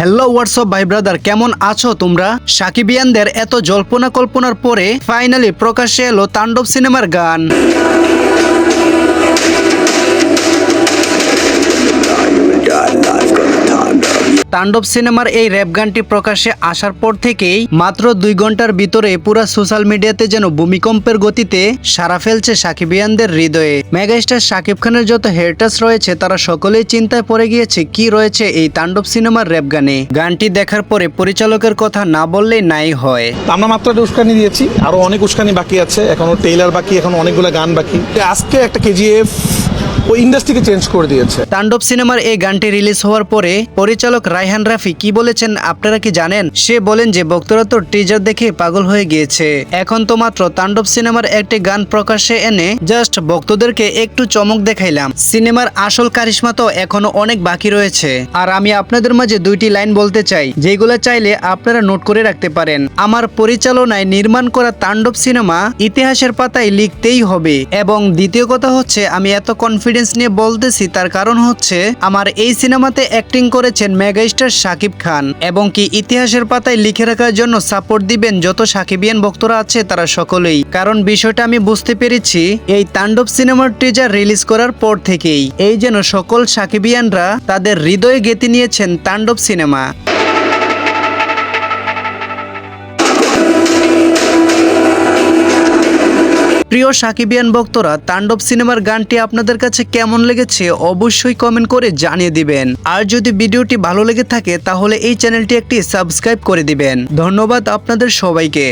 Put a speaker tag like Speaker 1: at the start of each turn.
Speaker 1: Hello WhatsApp ভাই brother কেমন আছো তোমরা? সাকিবিয়ানদের এত জল্পনা কল্পনার পরে ফাইনালি প্রকাশ্যে এলো তাণ্ডব সিনেমার গান। তাণ্ডব সিনেমার এই র্যাপ গানটি প্রকাশে আসার পর থেকেই মাত্র দুই ঘণ্টার ভিতরে পুরা সোশ্যাল মিডিয়াতে যেন ভূমিকম্পের গতিতে সারা ফেলছে সাকিবিয়ানদের হৃদয়ে। মেগাস্টার সাকিব খানের যত হেয়ারটাস রয়েছে, তারা সকলেই চিন্তায় পড়ে গিয়েছে, কি রয়েছে এই তাণ্ডব সিনেমার র্যাপ গানে? গানটি দেখার পরে পরিচালকের কথা না বললেই নাই হয়।
Speaker 2: আমরা মাত্র উস্কানি দিয়েছি, আরও অনেক উস্কানি বাকি আছে, এখনও টেইলার বাকি, এখনও অনেকগুলো গান বাকি। আজকে একটা কেজিএফ ওই ইন্ডাস্ট্রিকে চেঞ্জ করে দিয়েছে।
Speaker 1: তাণ্ডব সিনেমার এই গানটি রিলিজ হওয়ার পরে পরিচালক রায়হান রাফি কি বলেছেন আপনারা কি জানেন? সে বলেন যে ভক্তরা তো টিজার দেখে পাগল হয়ে গিয়েছে। এখন তো মাত্র তাণ্ডব সিনেমার একটি গান প্রকাশ্যে এনে জাস্ট ভক্তদেরকে একটু চমক দেখাইলাম। সিনেমার আসল কারিশমা তো এখনও অনেক বাকি রয়েছে। আর আমি আপনাদের মাঝে দুইটি লাইন বলতে চাই যেগুলো চাইলে আপনারা নোট করে রাখতে পারেন। আমার পরিচালনায় নির্মাণ করা তাণ্ডব সিনেমা ইতিহাসের পাতায় লিখতেই হবে। এবং দ্বিতীয় কথা হচ্ছে, আমি এত কনফিডেন্স নিয়ে বলতেছি, তার কারণ হচ্ছে আমার এই সিনেমাতে অ্যাক্টিং করেছেন মেগাস্টার শাকিব খান এবং কি ইতিহাসের পাতায় লিখে রাখার জন্য সাপোর্ট দিবেন যত সাকিবিয়ান ভক্তরা আছে তারা সকলেই। কারণ বিষয়টা আমি বুঝতে পেরেছি, এই তাণ্ডব সিনেমার টিজার রিলিজ করার পর থেকেই। এই যেন সকল সাকিবিয়ানরা তাদের হৃদয়ে গেঁথে নিয়েছেন তাণ্ডব সিনেমা। প্রিয় সাকিবিয়ান ভক্তরা, তাণ্ডব সিনেমার গানটি আপনাদের কাছে কেমন লেগেছে অবশ্যই কমেন্ট করে জানিয়ে দিবেন। আর যদি ভিডিওটি ভালো লেগে থাকে, তাহলে এই চ্যানেলটি একটি সাবস্ক্রাইব করে দিবেন। ধন্যবাদ আপনাদের সবাইকে।